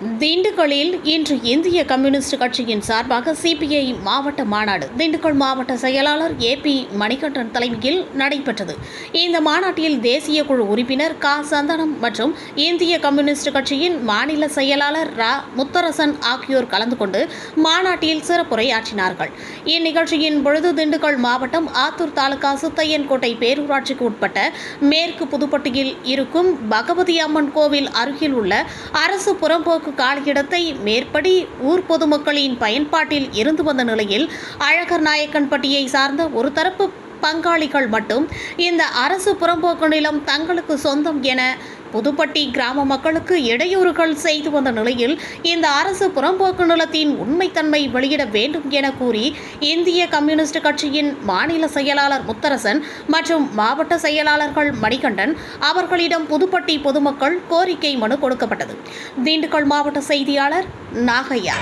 திண்டுக்கல்லில் இன்று இந்திய கம்யூனிஸ்ட் கட்சியின் சார்பாக சிபிஐ மாவட்ட மாநாடு. திண்டுக்கல் மாவட்ட செயலாளர் ஏ பி மணிகண்டன் தலைமையில் நடைபெற்றது. இந்த மாநாட்டில் தேசிய குழு உறுப்பினர் க. சந்தனம் மற்றும் இந்திய கம்யூனிஸ்ட் கட்சியின் மாநில செயலாளர் ரா. முத்தரசன் ஆகியோர் கலந்து கொண்டு மாநாட்டில் சிறப்புரையாற்றினார்கள். இந்நிகழ்ச்சியின் பொழுது திண்டுக்கல் மாவட்டம் ஆத்தூர் தாலுகா சுத்தையன்கோட்டை பேரூராட்சிக்கு உட்பட்ட மேற்கு புதுப்பட்டியில் இருக்கும் பகவதி அம்மன் கோவில் அருகில் உள்ள அரசு புறம்போக்கு காலியிடத்தை மேற்படி ஊர் பொதுமக்களின் பயன்பாட்டில் இருந்து வந்த நிலையில் அழகர் நாயக்கன்பட்டியை சார்ந்த ஒரு தரப்பு பங்காளிகள் மட்டும் இந்த அரசு புறம்போக்கு நிலம் தங்களுக்கு சொந்தம் என புதுப்பட்டி கிராம மக்களுக்கு இடையூறுகள் செய்து வந்த நிலையில் இந்த அரசு புறம்போக்கு நிலத்தின் உண்மைத்தன்மை வெளியிட வேண்டும் என கூறி இந்திய கம்யூனிஸ்ட் கட்சியின் மாநில செயலாளர் முத்தரசன் மற்றும் மாவட்ட செயலாளர்கள் மணிகண்டன் அவர்களிடம் புதுப்பட்டி பொதுமக்கள் கோரிக்கை மனு கொடுக்கப்பட்டது. திண்டுக்கல் மாவட்ட செய்தியாளர் நாகையா.